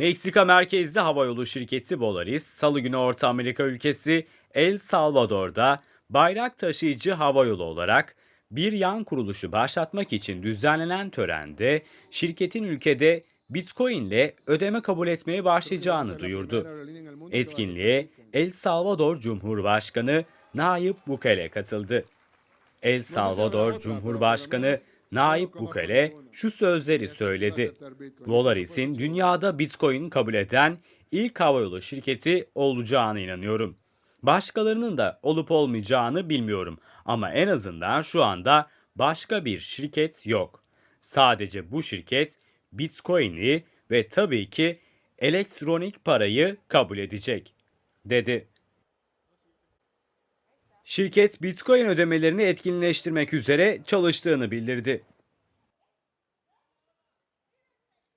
Meksika merkezli havayolu şirketi Volaris, Salı günü Orta Amerika ülkesi El Salvador'da bayrak taşıyıcı havayolu olarak bir yan kuruluşu başlatmak için düzenlenen törende şirketin ülkede Bitcoin ile ödeme kabul etmeye başlayacağını duyurdu. Etkinliğe El Salvador Cumhurbaşkanı Nayib Bukele katıldı. El Salvador Cumhurbaşkanı Nayib Bukele şu sözleri söyledi. Volaris'in dünyada Bitcoin kabul eden ilk havayolu şirketi olacağına inanıyorum. Başkalarının da olup olmayacağını bilmiyorum ama en azından şu anda başka bir şirket yok. Sadece bu şirket Bitcoin'i ve tabii ki elektronik parayı kabul edecek, dedi. Şirket Bitcoin ödemelerini etkinleştirmek üzere çalıştığını bildirdi.